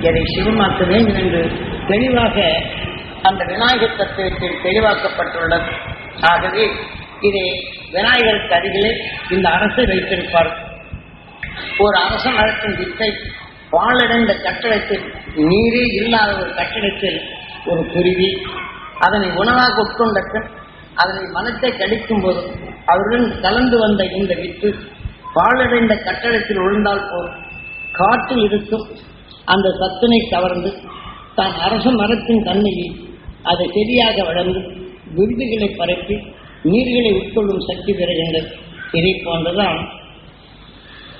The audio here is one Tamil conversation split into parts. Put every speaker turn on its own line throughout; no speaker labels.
எதை சிவமாக்க வேண்டும் என்று தெளிவாக அந்த விநாயகர் தத்துவத்தில் தெளிவாக்கப்பட்டுள்ளது. ஆகவே இதை விநாயகருக்கு அருகிலே இந்த அரசை வைத்திருப்பார். ஒரு அரசன் நடத்தும் வித்தை வாழடைந்த கட்டடத்தில் நீரே இல்லாத ஒரு கட்டடத்தில் ஒரு குருவி அதனை உணவாக உட்கொண்ட அதனை மனத்தை கழிக்கும் போது அவருடன் கலந்து வந்த இந்த வித்து வாழடைந்த கட்டடத்தில் விழுந்தால் போதும். காற்றில் இருக்கும் அந்த சத்தினை கவர்ந்து தான் அரச மரத்தின் தன்மையை அதை சரியாக வளர்ந்து விருதுகளை பரப்பி நீர்களை உட்கொள்ளும் சக்தி பெறுகின்றது இதை போன்றுதான்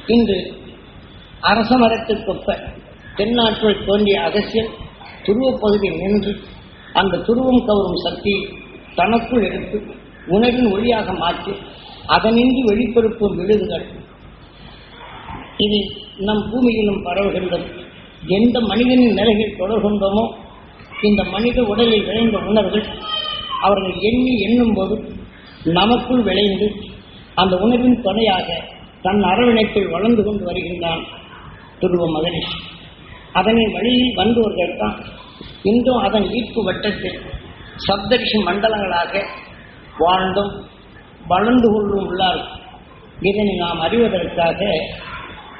இன்று அரச மரத்திற்கொப்ப தென்னாட்டில் தோன்றிய அகசியம் துருவப் பகுதியில் நின்று அந்த துருவம் கவரும் சக்தியை தனக்குள் எடுத்து உணவின் ஒளியாக மாற்றி அதனின்றி வெளிப்படுத்தும் விழுதுகள். இது நம் பூமியிலும் பரவுகின்றது எந்த மனிதனின் நிலையில் தொடர்கின்றோமோ இந்த மனித உடலில் விளைந்த உணர்வுகள் அவர்கள் எண்ணி எண்ணும் போது நமக்குள் விளைந்து அந்த உணர்வின் துணையாக தன் அரவணைப்பில் வளர்ந்து கொண்டு வருகின்றான் துருவ மகரிஷி. அதனை வழியில் வந்தவர்கள் தான் இன்றும் அதன் ஈர்ப்பு வட்டத்தில் சப்தரிஷி மண்டலங்களாக வாழ்ந்தும் வளர்ந்து கொள்ளும் உள்ளார்கள். இதனை நாம் அறிவதற்காக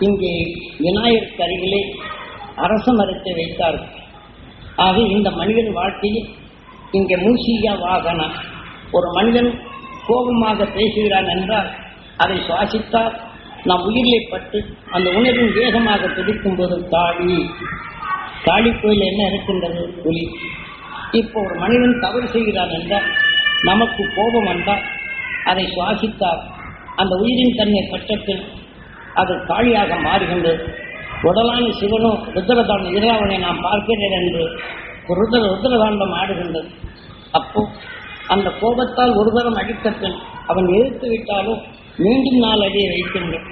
இங்கே விநாயகருக்கு அருகிலே அரச மரத்தை வைத்தார்கள் ஆக இந்த மனிதன் வாழ்க்கையில் இங்கே மூசியா வாகனா. ஒரு மனிதன் கோபமாக பேசுகிறான் என்றால் அதை சுவாசித்தால் நம் உயிரிலே பட்டு அந்த உணர்வின் வேகமாக துடிக்கும் போது காளி காளி கோயில் என்ன இருக்கின்றது? புலி இப்போ ஒரு மனிதன் தவறு செய்கிறான் என்றால் நமக்கு கோபம் வந்தால் அதை சுவாசித்தால் அந்த உயிரின் தன்மை பற்றத்தில் அது காளியாக மாறுகின்றது. உடலான சிவனும் ருத்ரதாண்டம் இறைவனை நாம் பார்க்கிறேன் என்று ருத்ர ருத்ரதாண்டம் ஆடுகின்றது. அப்போ அந்த கோபத்தால் ஒருவரம் அடித்தப்பின் அவன் எதிர்த்து விட்டாலும் மீண்டும் நாள் அடியை வைக்கின்றான்.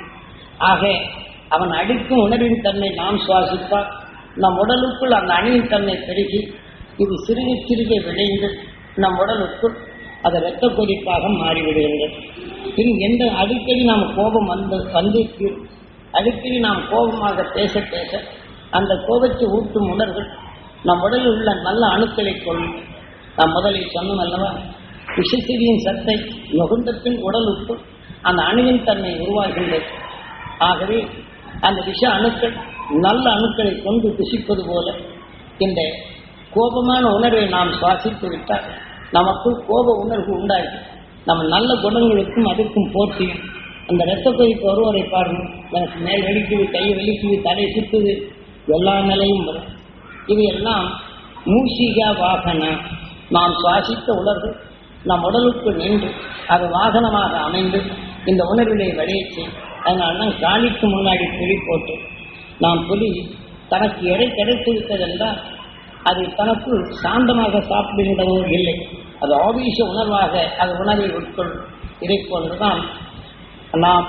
ஆக அவன் அடிக்கும் உணர்வின் தன்மை நாம் சுவாசித்தால் நம் உடலுக்குள் அந்த அணியின் தன்மை பெருகி இது சிறுக சிறுக விளைந்து நம் உடலுக்குள் அது இரத்த கொதிப்பாக மாறிவிடுகின்றது. பின் எந்த அடிக்கடி நாம் கோபம் வந்து வந்து அடிக்கடி நாம் கோபமாக பேச பேச அந்த கோபத்தை ஊட்டும் உணர்வுகள் நம் உடலில் உள்ள நல்ல அணுக்களை கொள்ளும். நாம் முதலில் சொன்னோம் அல்லவா? விஷசிறியின் சத்தை நுகர்ந்த பின் உடலுக்குள் அந்த அணுவின் தன்மை உருவாகின்றது. ஆகவே அந்த விஷ அணுக்கள் நல்ல அணுக்களை கொண்டு புசிப்பது போல இந்த கோபமான உணர்வை நாம் சுவாசித்து விட்டால் நமக்குள் கோப உணர்வு உண்டாகும் நம்ம நல்ல குணங்களுக்கும் அதுக்கும் போட்டியும் அந்த இரத்த கொதிப்பு ஒருவரை பாருங்கள். எனக்கு மேல் வெடிக்குது கை வலிக்குது தலை சுத்துது எல்லா நிலையும் வரும். இவையெல்லாம் மூஷிகா வாகன. நாம் சுவாசித்த உணர்வு நம் உடலுக்கு நின்று அது வாகனமாக அமைந்து இந்த உணர்வினை விளையச்சு அதனால தான் காலிக்கு முன்னாடி புலி போட்டு நாம் புலி தனக்கு எடை கிடைத்து விட்டதென்றால் அது தனக்கு சாந்தமாக சாப்பிடுகின்றதோ இல்லை. அது ஆவேச உணர்வாக அது உணர்வை உட்கொள்ளும். இதை போன்றுதான் நாம்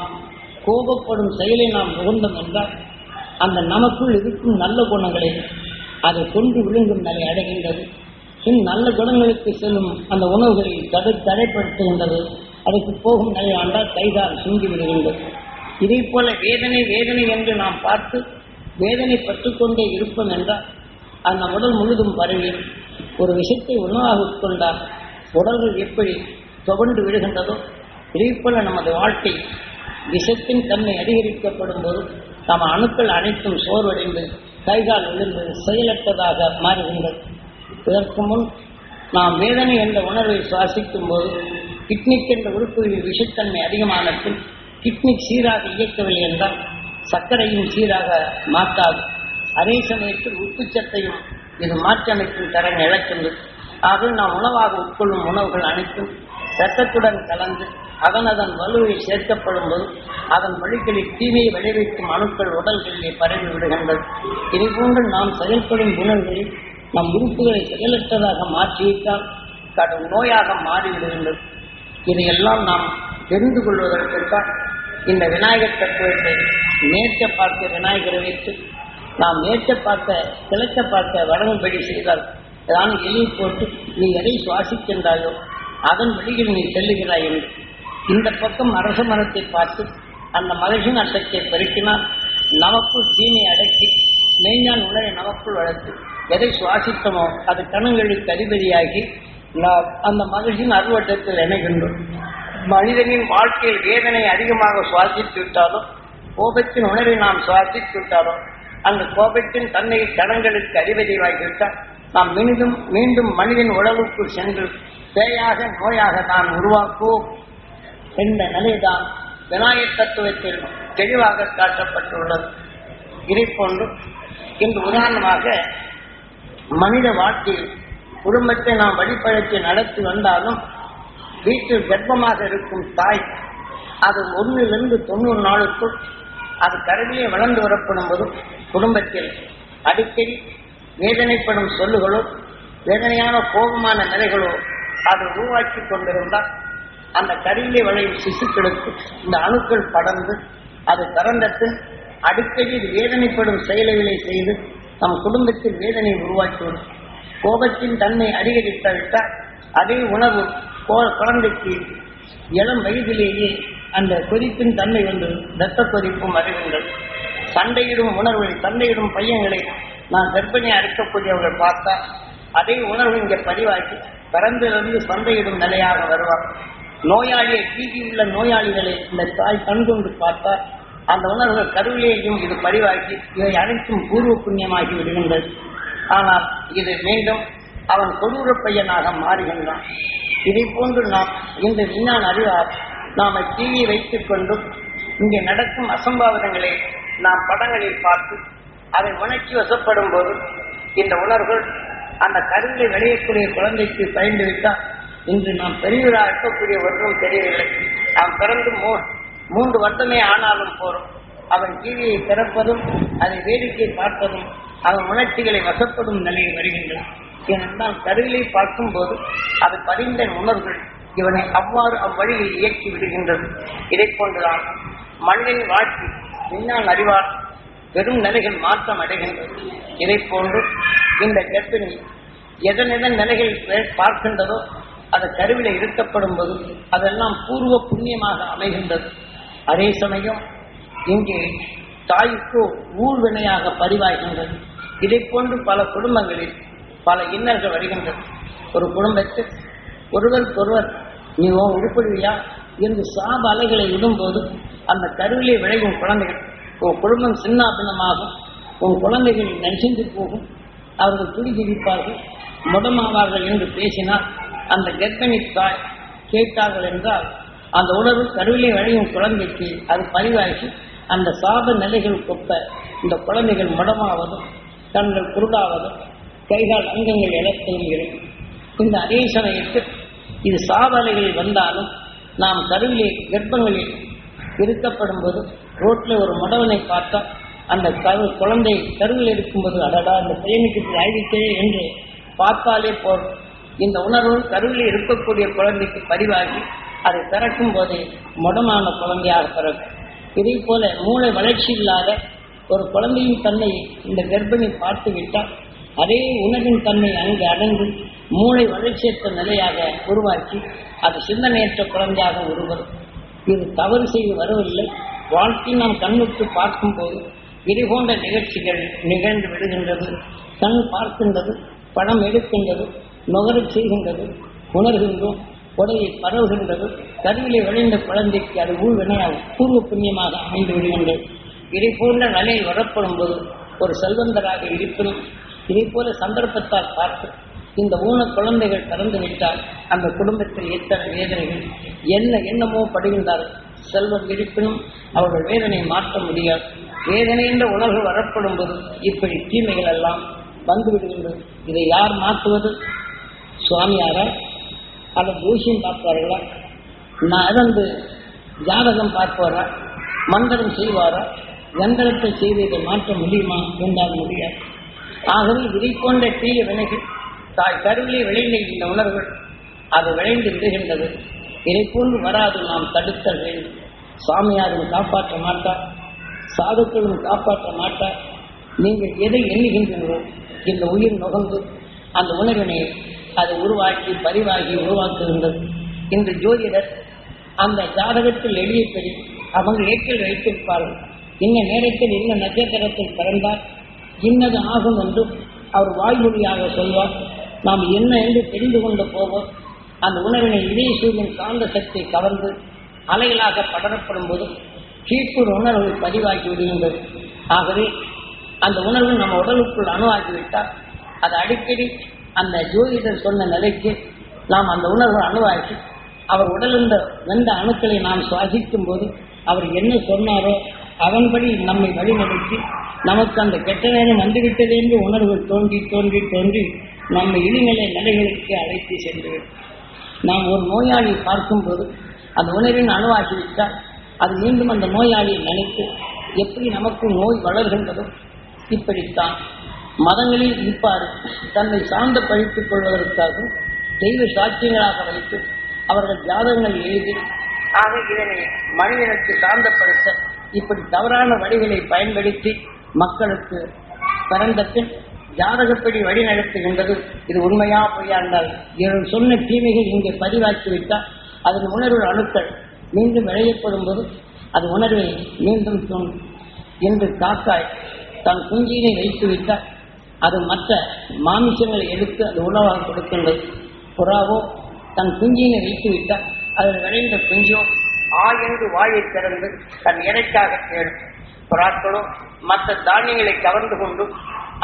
கோபப்படும் செயலை நாம் நுகர்ந்தோம் என்றால் அந்த நமக்குள் இருக்கும் நல்ல குணங்களை அதை கொண்டு விழுங்கும் நிலை அடைகின்றது. பின் நல்ல குணங்களுக்கு செல்லும் அந்த உணவுகளை தடை தடைப்படுத்துகின்றது. அதுக்கு போகும் நிலை ஆண்டால் கைதால் சுங்கி விடுகின்றது. இதை போல வேதனை வேதனை என்று நாம் பார்த்து வேதனை பட்டுக்கொண்டே இருப்போம் என்றால் அந்த உடல் முழுதும் பரவி ஒரு விஷத்தை உணவாக உட்கொண்டால் உடல்கள் எப்படி துவண்டு விடுகின்றதோ இதை போல நமது வாழ்க்கை விஷத்தின் தன்மை அதிகரிக்கப்படும் போது தம் அணுக்கள் அனைத்தும் சோர்வடைந்து கைகால் விழுந்து செயலற்றதாக மாறுகின்றது இதற்கு முன் நாம் வேதனை என்ற உணர்வை சுவாசிக்கும் போது கிட்னிக் என்ற உறுப்புகளில் விஷத்தன்மை அதிகமான பின் கிட்னிக் சீராக இயக்கவில்லை என்றால் சர்க்கரையும் சீராக மாற்றாது. அதே சமயத்தில் உப்புச்சத்தையும் இது மாற்றமைக்கும் தரம் இழக்கின்றது. ஆக நாம் உணவாக உட்கொள்ளும் உணவுகள் அனைத்தும் சட்டத்துடன் கலந்து அதன் அதன் வலுவை சேர்க்கப்படும் போது அதன் வழிகளில் தீமையை விளைவிக்கும் அணுக்கள் உடல்களிலே பரவி விடுகின்றது இதை போன்று நாம் செயல்படும் குணங்களில் நம் உறுப்புகளை செயலற்றதாக மாற்றிவிட்டால் கடும் நோயாக மாறிவிடுகின்றது. இதையெல்லாம் நாம் தெரிந்து கொள்வதற்குத்தான் இந்த விநாயகர் தத்துவத்தை நேற்ற பார்த்த விநாயகரை வைத்து நாம் நேற்ற பார்த்த கிழக்க பார்த்த வடங்கும்படி செய்தால் தான் எலி போட்டு நீ எதை சுவாசிக்கின்றாயோ அதன் வழியில் நீ செல்லுகிறாய் என்று. இந்த பக்கம் அரச மரத்தை பார்த்து அந்த மகிழ்ச்சியின் அட்டத்தை பெருக்கினால் நமக்குள் தீமை அடக்கி மெய்ஞான் உணரை நமக்குள் வளர்த்து எதை சுவாசித்தமோ அது கணங்களுக்கு அதிபதியாகி நாம் அந்த மகிழ்ச்சியின் அறுவட்டத்தில் இணைகின்றோம். மனிதனின் வாழ்க்கையில் வேதனை அதிகமாக சுவாசித்து விட்டாலும் கோபத்தின் உணர்வை நாம் சுவாசித்து விட்டாலும் அந்த கோபத்தின் தன்னை கணங்களுக்கு அதிபதியாகிவிட்டால் நாம் மீண்டும் மீண்டும் மனிதன் உடலுக்குள் சென்று பேயாக நோயாக நான் உருவாக்குவோம் என்ற நிலைதான் விநாயகர் தத்துவத்தில் தெளிவாக காட்டப்பட்டுள்ளது. இதை போன்று இன்று உதாரணமாக மனித வாழ்க்கையில் குடும்பத்தை நாம் வழிபழத்தை நடத்தி வந்தாலும் வீட்டில் கர்ப்பமாக இருக்கும் தாய் அது ஒன்றிலிருந்து தொண்ணூறு நாளுக்குள் அது கருவிலே வளர்ந்து வரப்படும் போதும் குடும்பத்தில் அடிக்கடி வேதனைப்படும் சொல்லுகளோ வேதனையான கோபமான நிலைகளோ அது உருவாக்கி கொண்டிருந்தால் அந்த கருவிலே விளையும் சிசுக்களுக்கு இந்த அணுக்கள் படர்ந்து அது திறந்தத்து அடிக்கடி இது வேதனைப்படும் செயல்களை செய்து நம் குடும்பத்தில் வேதனை உருவாக்கிவிடும். கோபத்தின் தன்மை அதிகரித்தாவிட்டால் அதே உணவு கோ- குழந்தைக்கு இளம் வயதிலேயே அந்த கொதிப்பின் தன்மை வந்து இரத்த கொதிப்பும் அறிவுங்கள் சண்டையிடும் உணர்வை சண்டையிடும் பையன்களை நான் கர்ப்பிணி அறுக்கக்கூடியவர்கள் பார்த்தா அதே உணர்வு இங்க பதிவாக்கி பிறந்திலிருந்து சந்தையிடும் நிலையாக வருவார். நோயாளியை கீழி உள்ள நோயாளிகளை இந்த தாய் கண்கொண்டு பார்த்தால் அந்த உணர்வு கருவிலேயும் இது பதிவாக்கி இவை அனைத்தும் பூர்வ புண்ணியமாகி விடுகின்றது. ஆனால் இது மீண்டும் அவன் கொடூர பையனாக மாறுகின்றான். இதை போன்று நாம் இந்த விஞ்ஞான அறிவார் நாம டிவி வைத்துக் கொண்டும் இங்கே நடக்கும் அசம்பாவிதங்களை நாம் படங்களில் பார்த்து அதை உணர்ச்சி வசப்படும் போது இந்த உணர்வுகள் அந்த கருவிலை விளையக்கூடிய குழந்தைக்கு பயந்து விட்டால் இன்று நாம் பெரியவராக இருக்கக்கூடிய ஒன்றும் தெரியவில்லை. நாம் பிறந்து மூ மூன்று வருடமே ஆனாலும் போறோம். அவன் டிவியை திறப்பதும் அதை வேடிக்கை பார்ப்பதும் அவன் உணர்ச்சிகளை வசப்படும் நிலையில் வருகின்றன. ஏனென்றால் கருவிலை பார்க்கும்போது அது பதிந்த உணர்வுகள் இவனை அவ்வாறு அவ்வழியில் இயக்கி விடுகின்றது. இதை போன்றுதான் மண்ணின் வாழ்க்கை விஞ்ஞான அறிவார் பெரும் நிலைகள் மாற்றம் அடைகின்றது. இதை போன்று இந்த கர்ப்பிணி எதன் எதன் நிலைகள் பார்க்கின்றதோ அது கருவில இருக்கப்படும் போது அதெல்லாம் பூர்வ புண்ணியமாக அமைகின்றது. அதே சமயம் இங்கே தாய்க்கு ஊழ்வினையாக பதிவாகின்றது. இதை போன்று பல குடும்பங்களில் பல இன்னல்கள் வருகின்றது. ஒரு குடும்பத்தில் ஒருவருக்கொருவர் நீ உன் உருப்படுவியா என்று சாப அலைகளை விடும்போது அந்த கருவிலே விளையும் குழந்தைகள் உன் குடும்பம் சின்ன பின்னமாகும். உன் குழந்தைகள் நெஞ்சு போகும். அவர்கள் துடிதுடிப்பார்கள். முடமாவார்கள் என்று பேசினால் அந்த கர்ப்பிணி தாய் கேட்டார்கள் என்றால் அந்த உணர்வு கருவிலே வழியும் குழந்தைக்கு அது பதிவாகி அந்த சாப நிலைகள் கொப்ப இந்த குழந்தைகள் முடமாவதும் கண்கள் குருடாவதும் கைகால் அங்கங்கள் இழப்பதும் இருக்கும் இந்த அதே சமயத்தில் இது சாவலைகள் வந்தாலும் நாம் கருவிலே கர்ப்பங்களில் இருக்கப்படும் போது ரோட்டில் ஒரு முடவனை பார்த்தா அந்த கரு குழந்தை கருவில் இருக்கும்போது அடடா அந்த பையனுக்கு இப்படி ஆயிடுச்சே என்று பார்த்தாலே போதும். இந்த உணர்வு கருவில் இருக்கக்கூடிய குழந்தைக்கு பதிவாகி அதை பிறக்கும் போதே முடமான குழந்தையாக பிறக்கும். இதே போல மூளை வளர்ச்சி இல்லாத ஒரு குழந்தையின் தன்னை இந்த கர்ப்பிணி பார்த்து விட்டால் அதே உணவின் தன்மை அங்கு அடங்கு மூளை வளர்ச்சியற்ற நிலையாக உருவாக்கி அது சிந்தனையற்ற குழந்தையாக உருவரும். இது தவறு செய்து வரவில்லை வாழ்க்கை நாம் கண்ணுக்கு பார்க்கும்போது இது போன்ற நிகழ்ச்சிகள் நிகழ்ந்து விடுகின்றது. கண் பார்க்கின்றது படம் எடுக்கின்றது நுகரச் செய்கின்றது உணர்கின்றோம் உடலை பரவுகின்றது கருவிலே விளைந்த குழந்தைக்கு அது ஊழ்வினையாக பூர்வ புண்ணியமாக அமைந்து விடுகின்றது. இதை போன்ற நிலையில் வரப்படும் போது ஒரு செல்வந்தராக இருப்பினும் இதை போல சந்தர்ப்பத்தால் பார்த்து இந்த ஊன குழந்தைகள் பிறந்து விட்டால் அந்த குடும்பத்தில் எத்தனை வேதனைகள் என்ன என்னமோ படுகின்றார்கள். செல்வம் இருப்பினும் அவர்கள் வேதனை மாற்ற முடியாது. வேதனை என்ற உணர்வு வரப்படும் போது இப்படி தீமைகள் எல்லாம் வந்துவிடுகின்றது இதை யார் மாற்றுவது? சுவாமியாரா அல்லது ஜோசியம் பார்ப்பார்களா? நான் வந்து ஜாதகம் பார்ப்பாரா மந்திரம் செய்வாரா? எந்திரத்தை செய்து இதை மாற்ற முடியுமா? என்றால் முடியாது. ஆகவே இதை போன்ற தீய வினைகள் தாய் கருவிலே விளைந்த இந்த உணர்வுகள் அது விளைந்து விடுகின்றது. இதை போன்று வராது நாம் தடுத்தல் வேண்டும். சாமியாரும் காப்பாற்ற மாட்டார் சாதுக்களும் காப்பாற்ற மாட்டார் நீங்கள் எதை எண்ணுகின்றீர்களோ இந்த உயிர் நுகர்ந்து அந்த உணர்வினை அதை உருவாக்கி பதிவாகி உருவாக்குகின்றது. இந்த ஜோதிடர் அந்த ஜாதகத்தில் எழுதியபடி அவங்க ஏற்றில் வைத்திருப்பார்கள். இன்ன நேரத்தில் இன்ன நட்சத்திரத்தில் பிறந்தார். இன்னது ஆகும் என்று அவர் வாய்மொழியாக சொல்வார். நாம் என்ன என்று தெரிந்து கொண்டு போவோம். அந்த உணவினை இதய சூரியன் காந்த சக்தி கவர்ந்து அலைகளாக படரப்படும் போது கீழ்ப்புற உணர்வு பதிவாகி விடுகின்றது. ஆகவே அந்த உணர்வு நம்ம உடலுக்குள் அணுவாகிவிட்டால் அது அடிக்கடி அந்த ஜோதிடர் சொன்ன நிலைக்கு நாம் அந்த உணர்வை அணுவாக்கி அவர் உடலிருந்த வெந்த அணுக்களை நாம் சுவாசிக்கும் போது அவர் என்ன சொன்னாரோ அதன்படி நம்மை வழிநடத்தி நமக்கு அந்த கெட்ட நேரம் வந்துவிட்டது என்று உணர்வு தோன்றி தோன்றி தோன்றி நம்மை இழிநிலை நிலைகளுக்கு அழைத்து சென்றுவிடும். நாம் ஒரு நோயாளியை பார்க்கும்போது அந்த உணர்வின் அணுவாகிவிட்டால் அது மீண்டும் அந்த நோயாளியை நினைத்து எப்படி நமக்கு நோய் வளர்கின்றதோ இப்படித்தான் மதங்களில் இருப்பார். தன்னை சார்ந்த பழித்துக் கொள்வதற்காகவும் தெய்வ சாட்சியங்களாக வைத்து அவர்கள் ஜாதகங்கள் எழுதி ஆக இதனை மனிதனுக்கு சார்ந்தப்படுத்த இப்படி தவறான வழிகளை பயன்படுத்தி மக்களுக்கு பிறந்த பின் ஜாதகப்படி வழி நடத்துகின்றது இது உண்மையா பொய்யா என்றால் இவன் சொன்ன தீமைகள் இங்கே பதிவாக்கிவிட்டால் அதன் உணர்வு அணுக்கள் மீண்டும் விளையப்படும் போது அது உணர்வை மீண்டும் தோன்றும் என்று காக்காய் தன் குஞ்சியினை வைத்து விட்டால் அது மற்ற மாமிசங்களை எடுத்து அது உணவாக கொடுக்கின்றது. புறாவோ தன் குஞ்சியினை வைத்து விட்டால் அதில் விளைந்த குஞ்சோ ஆ என்று வாயை திறந்து தன் இறைக்காக தேடும் புறாக்களோ மற்ற தானியங்களை கவர்ந்து கொண்டு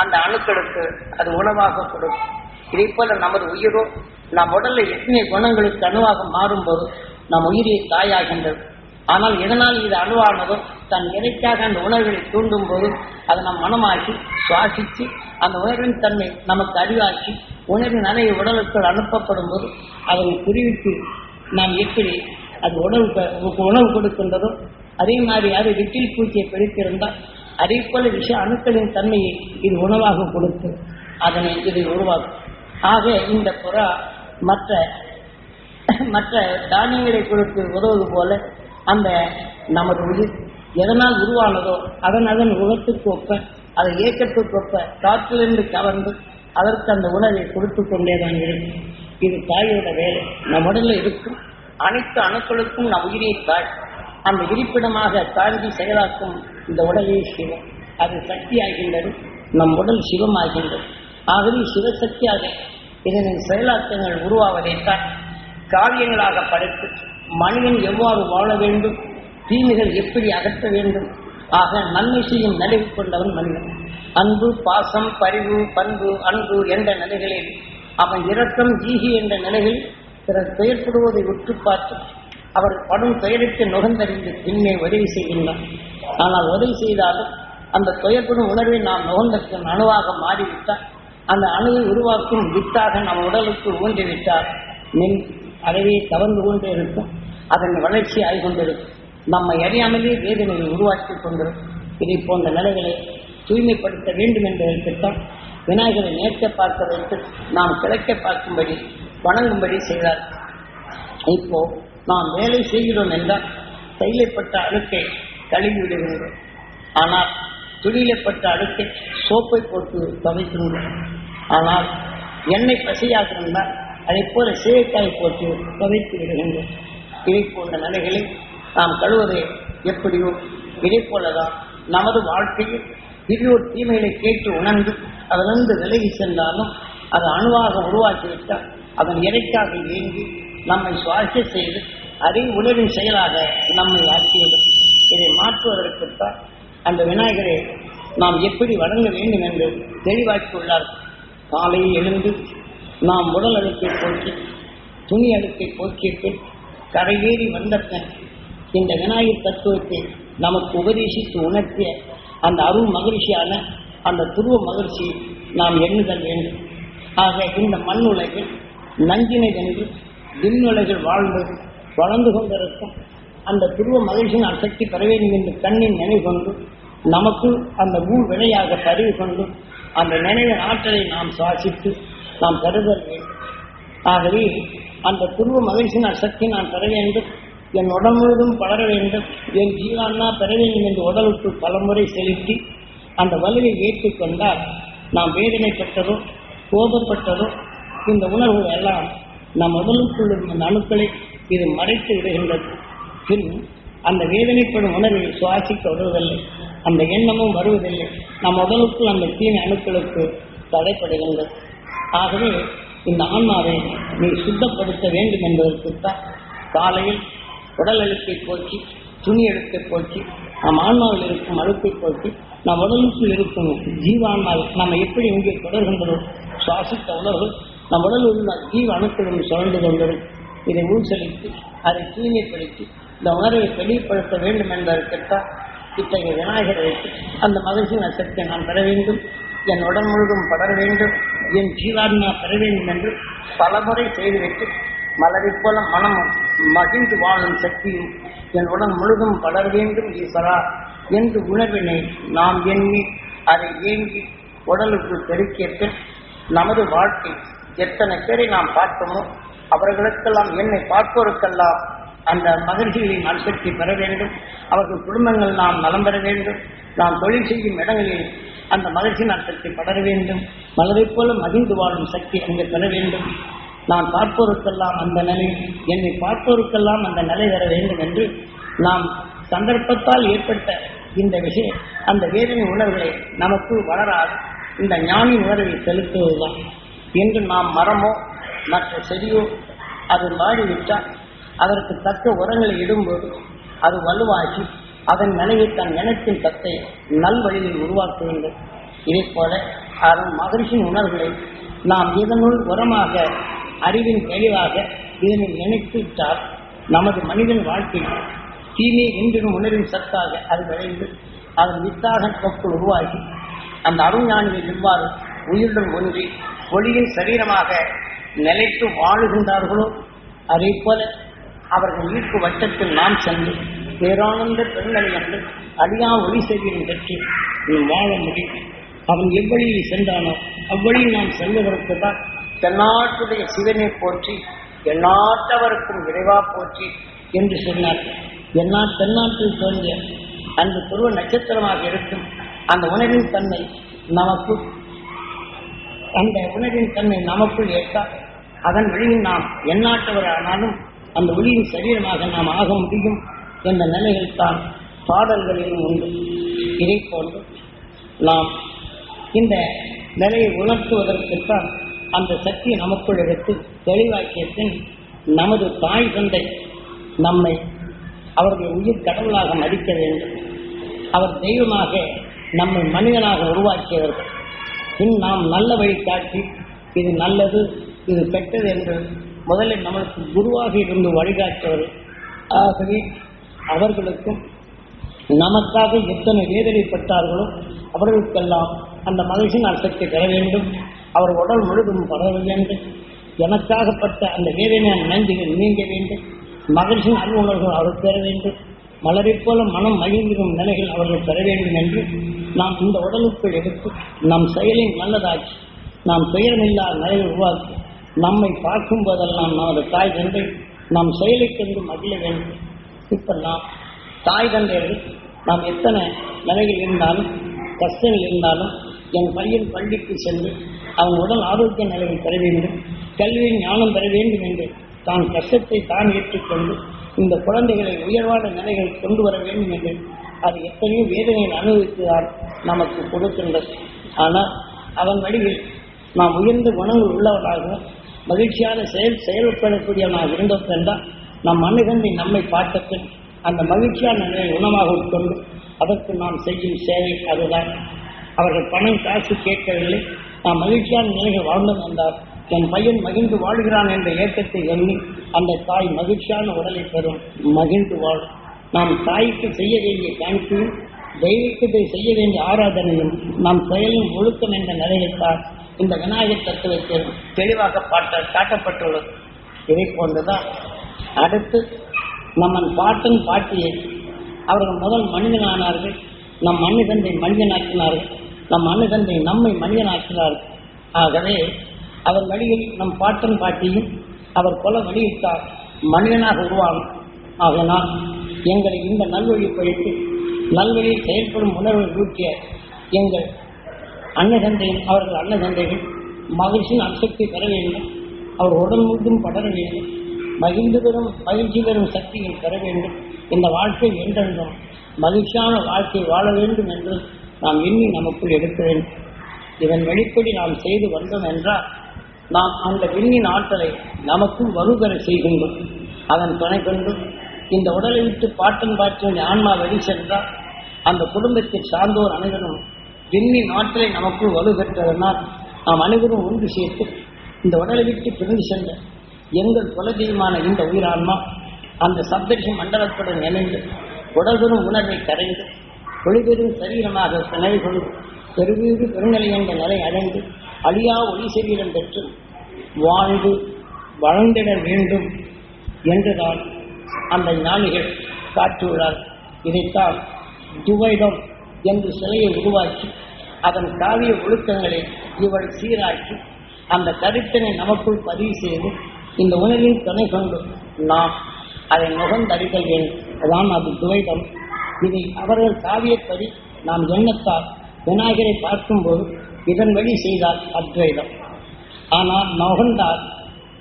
அந்த அணுக்களுக்கு அது உணவாக கொடுக்கும். இதை போல நமது உயிரோ நம் உடல்ல எத்தனை குணங்களுக்கு அணுவாக மாறும்போது நம் உயிரை தாயாகின்றது. ஆனால் எதனால் இது அணுவானதோ தன் இறைக்காக அந்த உணர்வுகளை தூண்டும் போது அதை நம் மனமாக்கி சுவாசித்து அந்த உணர்வின் தன்மை நமக்கு அறிவாக்கி உணர்வின் அலை உடலுக்குள் அனுப்பப்படும் போது அதனை குறிவித்து நாம் எப்படி அது உணவு உணவு கொடுக்கின்றதோ அதே மாதிரி அது விட்டில் பூச்சியை பிடித்திருந்தால் அதே போல விஷ அணுக்களின் தன்மையை இது உணவாக கொடுத்து அதனை இதை உருவாக்கும். ஆக இந்த புறா மற்ற மற்ற தானியங்களை கொடுத்து உதவுவது போல அந்த நமது உயிர் எதனால் உருவானதோ அதன் அதன் உலகத்துக்கு ஒப்ப அதை இயக்கத்துக்கு ஒப்ப காற்றிலிருந்து கவர்ந்து அதற்கு அந்த உணவை கொடுத்து கொண்டேதான் இருக்கும் இது தாயோட வேலை. நம் உடலில் இருக்கும் அனைத்து அணுக்களுக்கும் நம் உயிரை தாய் அந்த இருப்பிடமாக தாண்டி செயலாக்கும் இந்த உடலே சிவம். அது சக்தி ஆகின்றது நம் உடல் சிவமாகின்றது. ஆகவே சிவசக்தியாக இதனின் செயலாக்கங்கள் உருவாவதைத்தான் காவியங்களாக படைத்து மனிதன் எவ்வாறு வாழ வேண்டும் தீமைகள் எப்படி அகற்ற வேண்டும் ஆக நன்மை செய்யும் நிலைவு கொண்டவன் மனிதன். அன்பு பாசம் பரிவு பண்பு அன்பு என்ற நிலைகளில் அவன் இரக்கம் ஜீகி என்ற நிலையில் பிறர் பெயர்படுவதை உற்று பார்த்து அவர் படும் துயருக்கு நுகர்ந்தறிந்து பின்னே உதவி செய்கின்றார். ஆனால் உதவி செய்தாலும் அந்த துயர்ப்படும் உணர்வை நாம் நுகர்ந்தற்கு அணுவாக மாறிவிட்டால் அந்த அணுவை உருவாக்கும் வித்தாக நம் உடலுக்கு ஊன்றிவிட்டால் மின் அறவே கவர்ந்து கொண்டே இருக்கும் அதன் வளர்ச்சி ஆகி கொண்டிருக்கும் நம்மை அறியாமலே வேதனையை உருவாக்கி கொண்டிருக்கும். இதை போன்ற நிலைகளை தூய்மைப்படுத்த வேண்டும் என்பதற்குத்தான் விநாயகரை நேற்க பார்க்க வைத்து நாம் கிடைக்க பார்க்கும்படி வணங்கும்படி செய்தார். இப்போ நாம் வேலை செய்கிறோம் என்றால் தைலப்பட்ட அழுக்கை கழுவி விடுகிறோம் ஆனால் துணியிலப்பட்ட அழுக்கை சோப்பை போட்டு துவைக்கின்றோம் ஆனால் எண்ணெய் பசியாக்கணும்னா அதை போல சீயக்காய் போட்டு துவைத்து விடுகின்றோம் இதை போன்ற நிலைகளை நாம் கழுவதை எப்படியோ இதை போலதான் நமது வாழ்க்கையில் பெரியோர் தீமைகளை கேட்டு உணர்ந்து அதிலிருந்து விலகி சென்றாலும் அது அணுவாக உருவாக்கிவிட்டால் அதன் இறைக்காக இயங்கி நம்மை சுவாச செய்து அதை உணவின் செயலாக நம்மை ஆக்கியது. இதை மாற்றுவதற்குத்தான் அந்த விநாயகரை நாம் எப்படி வணங்க வேண்டும் என்று தெளிவாக்கியுள்ளார். காலையில் எழுந்து நாம் உடல் அழுக்கை போக்கி துணி அழுக்கை போக்கிட்டு கரையேறி வந்த பின் இந்த விநாயகர் தத்துவத்தை நமக்கு உபதேசித்து உணர்த்திய அந்த அருள் மகிழ்ச்சியான அந்த துருவ மகிழ்ச்சி நாம் எண்ணுதல் வேண்டும். ஆக இந்த மண் உலகில் நஞ்சினை வென்று விண்ணுலகில் வாழ்ந்து வளர்ந்து கொண்டிருக்கும் அந்த துருவ மகிழ்ச்சியின் அசக்தி பெற வேண்டும் என்று கண்ணின் நினைவு கொண்டு நமக்கு அந்த ஊர் வினையாக பரவி கொண்டு அந்த நினைவின் ஆற்றலை நாம் சுவாசித்து நாம் பெறுதல் வேண்டும். ஆகவே அந்த துருவ மகிழ்ச்சியின் அசக்தி நான் பெற வேண்டும் என் உடல் முழுவதும் பலர வேண்டும் என் ஜீவானா பெற வேண்டும் என்று உடலுக்கு பலமுறை செலுத்தி அந்த வலுவை ஏற்றுக்கொண்டால் நாம் வேதனைப்பட்டதோ கோபப்பட்டதோ இந்த உணர்வுகள் எல்லாம் நம் உடலுக்குள் இருந்த அணுக்களை இது மறைத்து விடுகின்றது. பின் அந்த வேதனைப்படும் உணர்வில் சுவாசிக்க வருவதில்லை அந்த எண்ணமும் வருவதில்லை. நம் உடலுக்குள் அந்த தீமை அணுக்களுக்கு தடைப்படுகின்றது ஆகவே இந்த ஆன்மாவை நீ சுத்தப்படுத்த வேண்டும் என்பதற்குத்தான் காலையில் உடல் அழுக்கை போக்கி துணி அழுக்கை போக்கி நம் ஆன்மாவில் இருக்கும் அழுக்கை போக்கி நம் உடலுக்குள் இருக்கும் ஜீவான்மாவில் நம்ம எப்படி இங்கே தொடர்கின்றோம்? சுவாசித்த உணர்வு நம் உடலில் உள்ள ஜீவ அணுக்களும் சுழண்டு கொண்டிருக்கும் இதை ஊசலித்து அதை தூய்மைப்படுத்தி இந்த உணர்வை வெளிப்படுத்த வேண்டும் என்பதற்குத்தான் இத்தகைய விநாயகரை வைத்து அந்த மகிழ்ச்சியின் அசத்தை நான் பெற வேண்டும். என் உடல் முழுதும் படர வேண்டும். என் ஜீவாத்மா பெற வேண்டும் என்று பலமுறை செய்துவிட்டு மலரைப் போல மனம் மகிழ்ந்து வாழும் சக்தியும் என் உடல் முழுதும் படர வேண்டும் ஈஸ்வரா என்று உணர்வினை நாம் எண்ணி அதை ஏங்கி உடலுக்கு பெருக்கிய பின் நமது வாழ்க்கை எத்தனை பேரை நாம் பார்த்தோமோ அவர்களுக்கெல்லாம் என்னை பார்ப்போருக்கெல்லாம் அந்த மகிழ்ச்சிகளின் அணுசக்தி பெற வேண்டும். அவர்கள் குடும்பங்கள் நாம் நலம் பெற வேண்டும். நாம் தொழில் செய்யும் இடங்களில் அந்த மகிழ்ச்சி அர்த்தத்தை படர வேண்டும். மலரைப் போல மகிழ்ந்து வாழும் சக்தி அங்கே பெற வேண்டும். நான் பார்ப்போருக்கெல்லாம் அந்த நிலை என்னை பார்ப்போருக்கெல்லாம் அந்த நிலை வர வேண்டும் என்று நாம் சந்தர்ப்பத்தால் ஏற்பட்ட இந்த விஷயம் அந்த வேதனை உணர்வுகளை நமக்கு வளராது. இந்த ஞானி உணர்வை செலுத்துவதுதான் என்று நாம் மரமோ மற்ற செடியோ? அது மாறிவிட்டால் அதற்கு தக்க உரங்களை இடும்போது அது வலுவாகி அதன் நிலையை தன் இனத்தின் தத்தை நல்வழியில் உருவாக்க வேண்டும். இதே போல அதன் மகிழ்ச்சியின் உணர்வுகளை நாம் இதனுள் உரமாக அறிவின் தெளிவாக இதனை நினைத்துவிட்டால் நமது மனிதன் வாழ்க்கையில் தீமை என்றும் உணர்வின் சத்தாக அது விளைந்து அதன் வித்தாக நமக்குள் உருவாகி அந்த அருஞானியை எவ்வாறு உயிருடன் ஒன்றி ஒளியின் சரீரமாக நிலைத்து வாழுகின்றார்களோ? அதே போல அவர்கள் ஈர்ப்பு வட்டத்தில் நாம் சென்று பேரானந்த பெருநிலை என்று அழியா ஒளி செவியின் பெற்று நாம் வாழ முடியும். அவன் எவ்வழியில் சென்றானோ அவ்வழியில் நாம் செல்வதற்கு தான் தென்னாட்டுடைய சிவனை போற்றி எந்நாட்டவருக்கும் விரைவா போற்றி என்று சொன்னார். எந்நா தென்னாட்டில் தோன்றிய அந்த துருவ நட்சத்திரமாக இருக்கும் அந்த உணவின் தன்மை நமக்கு அந்த உணவின் தன்மை நமக்குள் ஏற்றால் அதன் வழியில் நாம் எண்ணாட்டவரானாலும் அந்த ஒளியின் சரீரமாக நாம் ஆக முடியும் என்ற நிலையில் தான் பாடல்களிலும் உண்டு. இதை போன்று நாம் இந்த நிலையை உணர்த்துவதற்குத்தான் அந்த சக்தியை நமக்குள் எடுத்து தெளிவாக்கிய பின் நமது தாய் தந்தை நம்மை அவருடைய உயிர் கடவுளாக மதிக்க வேண்டும். அவர் தெய்வமாக நம்மை மனிதனாக உருவாக்கியவர்கள். பின் நாம் நல்ல வழி காட்டி இது நல்லது இது கெட்டது என்று முதலில் நம்மளுக்கு குருவாக இருந்து வழிகாட்டுவது ஆகவே அவர்களுக்கும் நமக்காக எத்தனை வேதனைப்பட்டார்களோ அவர்களுக்கெல்லாம் அந்த மகிழ்ச்சியின் அர்த்தத்தை பெற வேண்டும். அவர் உடல் முழுதும் பரவ வேண்டும். எனக்காகப்பட்ட அந்த வேதனையான நன்றிகள் நீங்க வேண்டும். மகிழ்ச்சியின் அலுவலர்கள் அவர் பெற வேண்டும். மலரை போல மனம் மகிழ்ந்திடும் நிலைகள் அவர்கள் பெற வேண்டும் என்று நாம் இந்த உடலுக்குள் எடுத்து நம் செயலை நல்லதாக்கி நாம் துயரமில்லாத நிலையை உருவாக்கி நம்மை பார்க்கும் போதெல்லாம் நமது தாய் தந்தை நாம் செயலை கண்டு மகிழ வேண்டும். இப்ப நாம் தாய் தந்தையர்கள் நாம் எத்தனை நிலையில் இருந்தாலும் கஷ்டங்கள் இருந்தாலும் என் பையன் பள்ளிக்கு சென்று அவன் உடல் ஆரோக்கிய நிலையை பெற வேண்டும் கல்வியில் ஞானம் பெற வேண்டும் என்று தான் கஷ்டத்தை தான் ஏற்றுக்கொண்டு இந்த குழந்தைகளை உயர்வான நிலைகள் கொண்டு வர வேண்டும் என்று அது எத்தனையோ வேதனையில் அனுபவித்துதான் நமக்கு கொடுக்கின்றது. ஆனால் அவன் வழியில் நாம் உயர்ந்த குணங்கள் உள்ளவனாகவும் மகிழ்ச்சியான செயல் செயல்படக்கூடியவனாக இருந்தோம் என்றால் நம் மனிதனை நம்மை பார்த்தபின் அந்த மகிழ்ச்சியான நிலையை உணமாக உட்கொண்டு அதற்கு நாம் செய்யும் சேவை அதுதான். அவர்கள் பணம் காசு கேட்கவில்லை. நாம் மகிழ்ச்சியான நிலைகள் வாழ்ந்தோம் என்றால் என் பையன் மகிழ்ந்து வாழ்கிறான் என்ற ஏக்கத்தை எண்ணி அந்த தாய் மகிழ்ச்சியான உடலை பெறும். மகிழ்ந்து வாழும் நாம் தாய்க்கு செய்ய வேண்டிய தேங்க்யூ தெய்வீகத்தை செய்ய வேண்டிய ஆராதனையும் நாம் செயலின் ஒழுக்கம் என்ற நிலையைத்தான் இந்த விநாயகர் தத்துவத்தில் தெளிவாக பாட்ட காட்டப்பட்டுள்ளது. இதை போன்றுதான் அடுத்து நம்ம பாட்டன் பாட்டியை அவர்கள் முதல் மனிதனானார்கள். நம் மனிதந்தை மனிதனாக்கினார்கள். நம் மனிதந்தை நம்மை மனிதனாக்கினார்கள். ஆகவே அவர் வழியில் நம் பாட்டன் பாட்டியும் அவர் கொல வழியிட்டார். மனிதனாக உருவாகும். ஆகையினால் எங்களை இந்த நல்வழி பழித்து நல்வழியில் செயல்படும் உணர்வை ஊட்டிய எங்கள் அன்னதந்தையும் அவர்கள் அன்னதந்தைகள் மகிழ்ச்சியின் அம்சத்தை பெற வேண்டும். அவர் உடல் முழுதும் படர வேண்டும். மகிழ்ந்து பெறும் மகிழ்ச்சி பெறும் சக்தியை பெற வேண்டும். இந்த வாழ்க்கை என்றென்றும் மகிழ்ச்சியான வாழ்க்கை வாழ வேண்டும் என்று நாம் எண்ணி நமக்குள் எடுக்க வேண்டும். இதன் வெளிப்படி நாம் செய்து வந்தோம் என்றால் நாம் அந்த விண்ணின் ஆற்றலை நமக்கும் வலுப்பெற செய்கின்றோம் அதன் துணை கொண்டு இந்த உடலை விட்டு பாட்டன் பாற்றின் ஆன்மா வெளி சென்றால் அந்த குடும்பத்தை சார்ந்தோர் அனைவரும் விண்ணின் ஆற்றலை நமக்குள் வலுப்பெற்றதனால் நாம் அனைவரும் ஒன்று சேர்த்து இந்த உடலை விட்டு பிரிந்து சென்ற எங்கள் குலதெய்வமான இந்த உயிரான்மா அந்த சப்தரிஷி மண்டலத்துடன் இணைந்து உடல்பெறும் உணர்வை கரைந்து ஒளிபெறும் சரீரமாக நிலை கொண்டு பெருவீடு பெருநிலை என்ற நிலை அடைந்து அழியா ஒளி சரீரம் பெற்று வாழ்ந்து வளர்ந்திட வேண்டும் என்றுதான் அந்த ஞானிகள் காட்டியுள்ளார். இதைத்தான் துவைடம் என்று சிலையை உருவாக்கி அதன் காவிய ஒழுக்கங்களை இவள் சீராக்கி அந்த கருத்தினை நமக்குள் பதிவு செய்து இந்த உணவின் துணை கொண்டு நாம் அதை நுகர்ந்தறிதல் வேண்டும் அதான் அது துவைதம் இதை அவர்கள் காவியப்படி நாம் எண்ணத்தால் விநாயகரை பார்க்கும்போது இதன் வழி செய்தார் அத்வைதம். ஆனால் நுகர்ந்தால்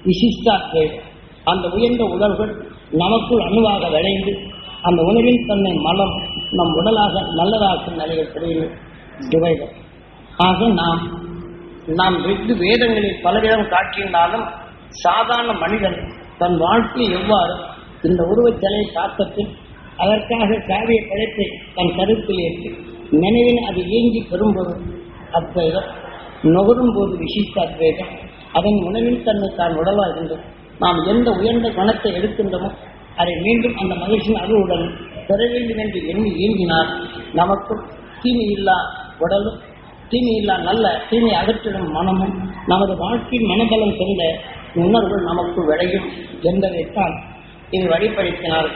விசிஷ்டாத்வைதம் அந்த உயர்ந்த உணர்வுகள் நமக்குள் அணுவாக விளைந்து அந்த உணவின் தன்னை மலம் நம் உடலாக நல்லதாக்கும் நிலையில் தெரியும் துவைதம். ஆக நாம் நாம் வெகு வேதங்களில் பலவிதம் காட்டியிருந்தாலும் சாதாரண மனிதன் தன் வாழ்க்கையை எவ்வாறு இந்த உருவச் சிலையை அதற்காக காவிய படைப்பை தன் கருத்தில் ஏற்றி நினைவில் அது இயங்கி பெறும்போது அத்வைதம் நுகரும் போது விசிஷ்ட அத்வைதம் அதன் உணவில் தன்மை தான் உடலாகின்றது நாம் எந்த உயர்ந்த குணத்தை எடுக்கின்றோமோ அதை மீண்டும் அந்த மகிழ்ச்சியின் அருளுடன் பெற வேண்டும் என்று எண்ணி இயங்கினால் நமக்கும் தீமை இல்லா உடலும் தீமை இல்லா நல்ல தீமை அகற்றிடும் மனமும் நமது வாழ்க்கையின் மனபலம் கொண்ட உணர்வுகள் நமக்கு விளையும் என்பதைத்தான் இது வழிபடுத்தினார்.